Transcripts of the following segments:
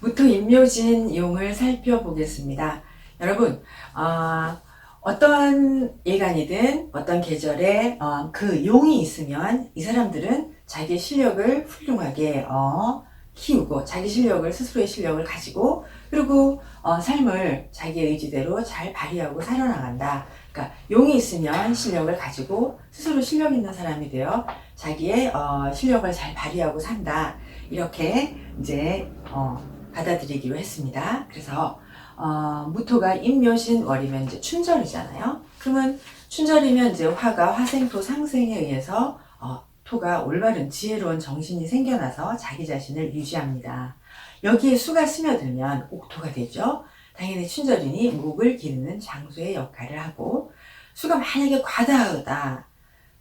무토 임묘진 용을 살펴보겠습니다. 여러분, 어, 어떤 예간이든 어떤 계절에 어, 그 용이 있으면 이 사람들은 자기 실력을 훌륭하게 어, 키우고 자기 실력을 스스로의 실력을 가지고 그리고 어, 삶을 자기의 의지대로 잘 발휘하고 살아나간다. 그러니까 용이 있으면 실력을 가지고 스스로 실력 있는 사람이 되어 자기의 어, 실력을 잘 발휘하고 산다. 이렇게 이제 어, 받아들이기로 했습니다. 그래서 어, 무토가 임묘신 월이면 이제 춘절이잖아요. 그러면 춘절이면 이제 화가 화생토 상생에 의해서 어, 토가 올바른 지혜로운 정신이 생겨나서 자기 자신을 유지합니다. 여기에 수가 스며들면 옥토가 되죠. 당연히 춘절이니 목을 기르는 장소의 역할을 하고 수가 만약에 과다하다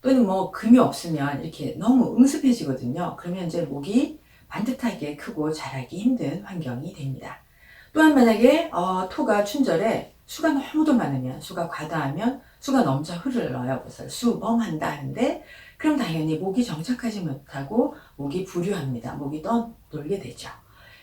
또는 뭐 금이 없으면 이렇게 너무 응습해지거든요. 그러면 이제 목이 반듯하게 크고 자라기 힘든 환경이 됩니다. 또한 만약에 어, 토가 춘절에 수가 너무도 많으면 수가 과다하면 수가 넘쳐 흐르러요. 그래서 수범한다 하는데 그럼 당연히 목이 정착하지 못하고 목이 부류합니다. 목이 떠돌게 되죠.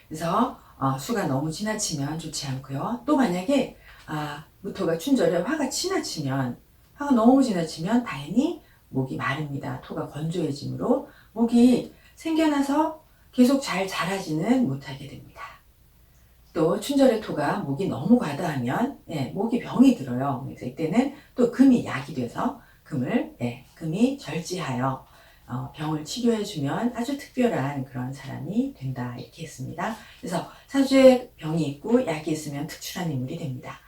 그래서 어, 수가 너무 지나치면 좋지 않고요. 또 만약에 아, 무토가 춘절에 화가 지나치면 화가 너무 지나치면 당연히 목이 마릅니다. 토가 건조해지므로 목이 생겨나서 계속 잘 자라지는 못하게 됩니다. 또 춘절의 토가 목이 너무 과다하면 예, 목이 병이 들어요. 그래서 이때는 또 금이 약이 돼서 금을 예, 금이 절지하여 어, 병을 치료해주면 아주 특별한 그런 사람이 된다 이렇게 했습니다. 그래서 사주에 병이 있고 약이 있으면 특출한 인물이 됩니다.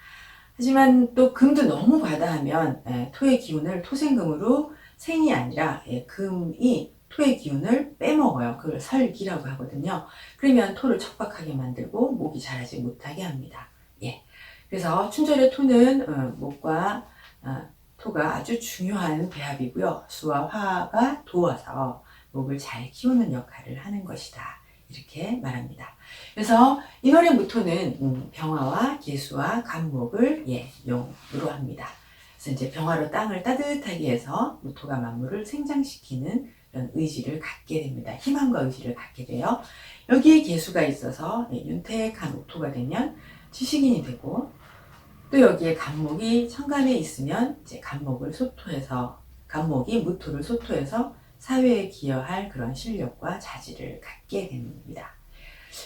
하지만 또 금도 너무 과다하면 예, 토의 기운을 토생금으로 생이 아니라 예, 금이 토의 기운을 빼먹어요. 그걸 설기라고 하거든요. 그러면 토를 척박하게 만들고 목이 자라지 못하게 합니다. 예. 그래서 춘절의 토는 어, 목과 어, 토가 아주 중요한 배합이고요. 수와 화가 도와서 목을 잘 키우는 역할을 하는 것이다. 이렇게 말합니다. 그래서 인월의 무토는 음, 병화와 개수와 간목을 예, 용으로 합니다. 그래서 이제 병화로 땅을 따뜻하게 해서 무토가 만물을 생장시키는 그런 의지를 갖게 됩니다. 희망과 의지를 갖게 돼요. 여기에 개수가 있어서 예, 윤택한 옥토가 되면 지식인이 되고 또 여기에 간목이 천간에 있으면 이제 간목을 소토해서 간목이 무토를 소토해서 사회에 기여할 그런 실력과 자질을 갖게 됩니다.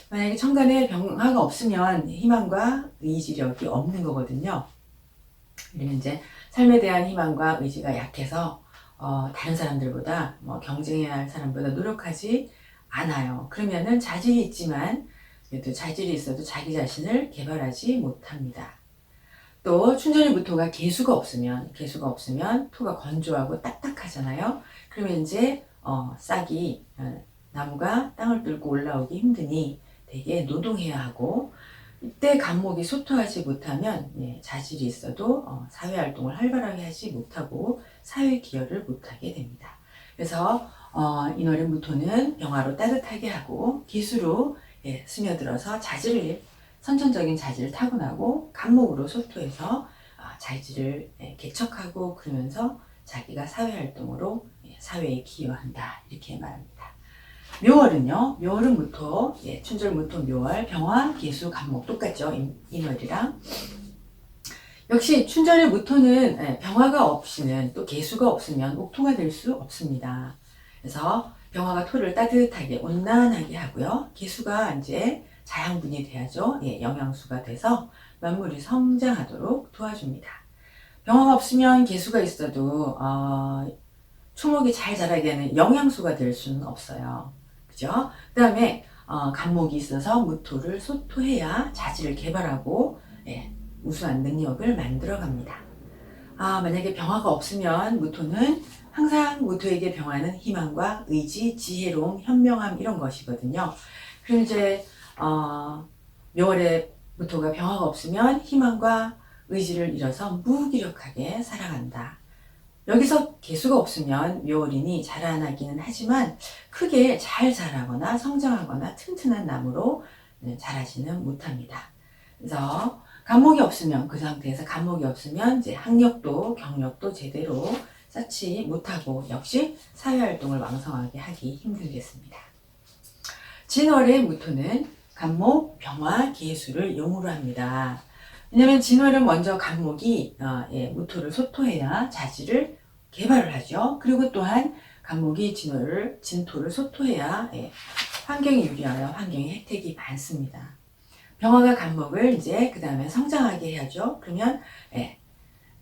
만약에 천간에 병화가 없으면 희망과 의지력이 없는 거거든요. 이제 삶에 대한 희망과 의지가 약해서 어, 다른 사람들보다 뭐 경쟁해야 할 사람보다 노력하지 않아요. 그러면은 자질이 있지만 그래도 자질이 있어도 자기 자신을 개발하지 못합니다. 또 춘절의 무토가 개수가 없으면 개수가 없으면 토가 건조하고 딱딱하잖아요. 그러면 이제 어, 싹이 어, 나무가 땅을 뚫고 올라오기 힘드니 되게 노동해야 하고 이때 간목이 소토하지 못하면 예, 자질이 있어도 어, 사회 활동을 활발하게 하지 못하고 사회 기여를 못하게 됩니다. 그래서 어, 인월의 무토는 병화로 따뜻하게 하고 기수로 예, 스며들어서 자질을 선천적인 자질을 타고나고 간목으로 소토해서 어, 자질을 예, 개척하고 그러면서 자기가 사회 활동으로 예, 사회에 기여한다 이렇게 말합니다. 묘월은요. 묘월은 무토, 예, 춘절 무토 묘월, 병화, 개수, 간목 똑같죠. 인, 인월이랑. 역시 춘절의 무토는 예, 병화가 없이는 또 개수가 없으면 옥토가 될 수 없습니다. 그래서 병화가 토를 따뜻하게 온난하게 하고요. 개수가 이제 자양분이 돼야죠. 예, 영양수가 돼서 만물이 성장하도록 도와줍니다. 병화가 없으면 개수가 있어도 어, 초목이 잘 자라게 하는 영양수가 될 수는 없어요. 그죠? 그 다음에 어, 간목이 있어서 무토를 소토해야 자질을 개발하고 예, 우수한 능력을 만들어 갑니다. 아, 만약에 병화가 없으면 무토는 항상 무토에게 병화는 희망과 의지, 지혜로움, 현명함 이런 것이거든요. 그럼 이제 어, 묘월에 무토가 병화가 없으면 희망과 의지를 잃어서 무기력하게 살아간다. 여기서 개수가 없으면 묘월인이 자라나기는 하지만 크게 잘 자라거나 성장하거나 튼튼한 나무로 네, 자라지는 못합니다. 그래서 간목이 없으면 그 상태에서 간목이 없으면 이제 학력도 경력도 제대로 쌓지 못하고 역시 사회활동을 왕성하게 하기 힘들겠습니다. 진월의 무토는 간목, 병화, 기수를 용으로 합니다. 왜냐면 진월은 먼저 간목이 어, 예, 무토를 소토해야 자질을 개발을 하죠. 그리고 또한 간목이 진월을 진토를 소토해야 예, 환경이 유리하여 환경의 혜택이 많습니다. 병화가 간목을 이제 그 다음에 성장하게 해야죠. 그러면 예,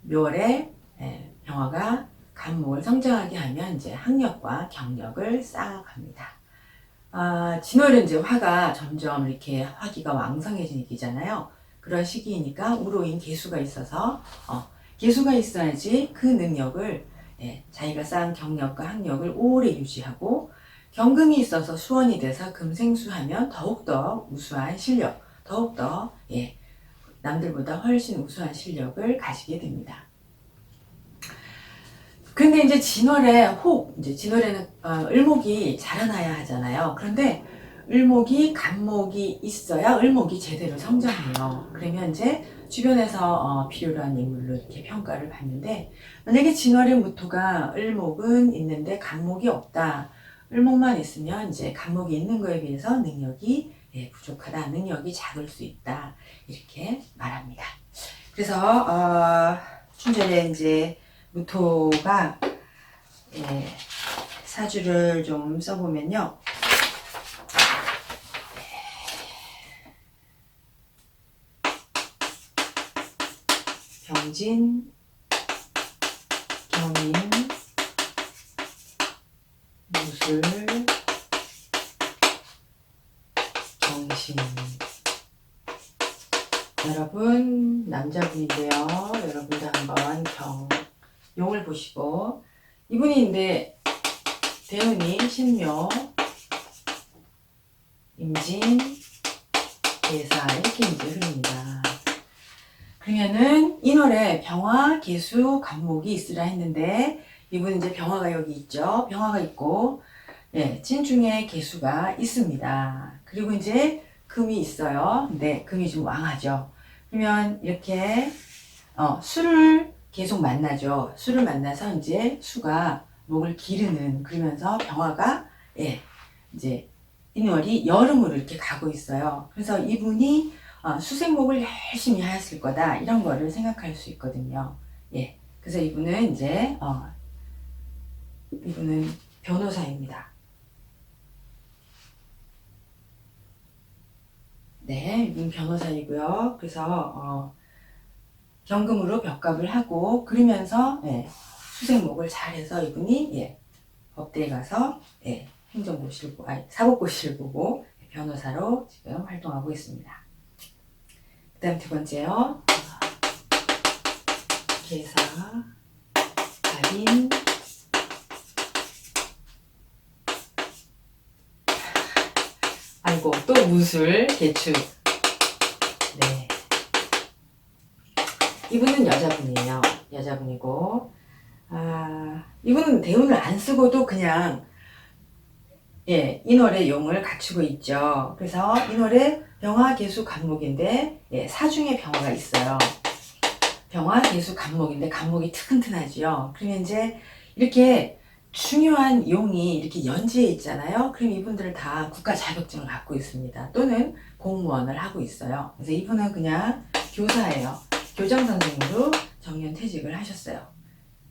묘월에 예, 병화가 간목을 성장하게 하면 이제 학력과 경력을 쌓아갑니다. 아, 진월은 이제 화가 점점 이렇게 화기가 왕성해지잖아요. 그런 시기이니까 우로인 개수가 있어서 어, 개수가 있어야지 그 능력을 예, 자기가 쌓은 경력과 학력을 오래 유지하고 경금이 있어서 수원이 돼서 금생수하면 더욱더 우수한 실력, 더욱더 예, 남들보다 훨씬 우수한 실력을 가지게 됩니다. 근데 이제 진월에 혹, 이제 진월에는 어, 을목이 자라나야 하잖아요. 그런데 을목이 간목이 있어야 을목이 제대로 성장해요. 그러면 이제 주변에서 어, 필요로 한 인물로 이렇게 평가를 받는데 만약에 진월의 무토가 을목은 있는데 간목이 없다. 을목만 있으면 이제 간목이 있는 거에 비해서 능력이 예, 부족하다. 능력이 작을 수 있다. 이렇게 말합니다. 그래서 어, 춘절에 이제 무토가 예, 사주를 좀 써보면요. 병진, 경인, 무술, 정신. 여러분, 남자분인데요. 여러분도 한번 경, 용을 보시고, 이분인데, 대운이 신묘, 임진, 대사, 이렇게 이제 흐릅니다. 그러면은 인월에 병화, 개수, 간목이 있으라 했는데 이분은 이제 병화가 여기 있죠. 병화가 있고 예, 진중에 개수가 있습니다. 그리고 이제 금이 있어요. 네, 금이 좀 왕하죠. 그러면 이렇게 어, 수를 계속 만나죠. 수를 만나서 이제 수가 목을 기르는 그러면서 병화가 예, 이제 인월이 여름으로 이렇게 가고 있어요. 그래서 이분이 어, 수생목을 열심히 하였을 거다 이런 거를 생각할 수 있거든요. 예, 그래서 이분은 이제 어, 이분은 변호사입니다. 네, 이분 변호사이고요. 그래서 어, 경금으로 벽갑을 하고 그러면서 예, 수생목을 잘해서 이분이 예, 법대에 가서 예, 행정고시를 보, 아니 사법고시를 보고 변호사로 지금 활동하고 있습니다. 그 다음 두 번째요. 계사, 달인, 아이고, 또 무술, 개축. 네. 이분은 여자분이에요. 여자분이고, 아, 이분은 대운을 안 쓰고도 그냥, 예, 인월의 용을 갖추고 있죠. 그래서 인월에 병화, 개수, 간목인데, 예, 사중에 병화가 있어요. 병화, 개수, 간목인데, 간목이 트근튼하지요. 그러면 이제, 이렇게 중요한 용이 이렇게 연지에 있잖아요. 그럼 이분들 다 국가 자격증을 갖고 있습니다. 또는 공무원을 하고 있어요. 그래서 이분은 그냥 교사예요. 교장 선생님으로 정년 퇴직을 하셨어요.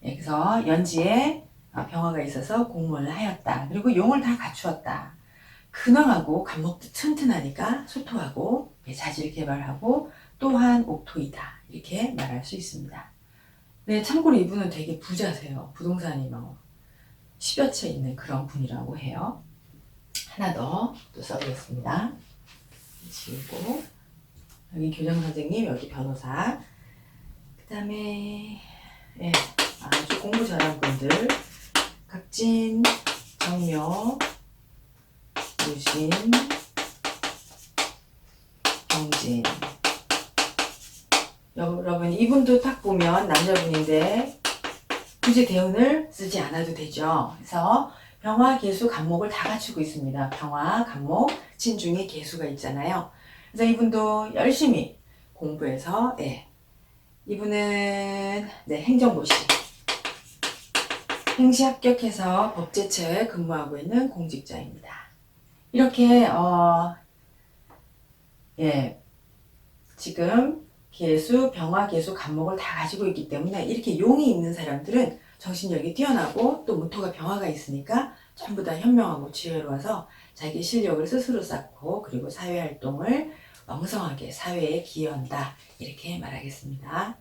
예, 그래서 연지에 어, 병화가 있어서 공무원을 하였다. 그리고 용을 다 갖추었다. 근황하고 간목도 튼튼하니까 소토하고 예, 자질 개발하고 또한 옥토이다. 이렇게 말할 수 있습니다. 네, 참고로 이분은 되게 부자세요. 부동산이 뭐 10여 채 있는 그런 분이라고 해요. 하나 더 또 써보겠습니다. 지우고 여기 교장 선생님, 여기 변호사. 그 다음에 예, 아주 공부 잘한 분들 각진, 정묘, 유신, 정진. 여러분 이분도 딱 보면 남자분인데 굳이 대운을 쓰지 않아도 되죠. 그래서 병화, 개수, 간목을 다 갖추고 있습니다. 병화, 간목, 진중에 개수가 있잖아요. 그래서 이분도 열심히 공부해서 예. 이분은 네, 행정고시 행시 합격해서 법제처에 근무하고 있는 공직자입니다. 이렇게 어, 예, 지금 개수, 병화, 개수, 간목을 다 가지고 있기 때문에 이렇게 용이 있는 사람들은 정신력이 뛰어나고 또 무토가 병화가 있으니까 전부 다 현명하고 지혜로워서 자기 실력을 스스로 쌓고 그리고 사회 활동을 왕성하게 사회에 기여한다 이렇게 말하겠습니다.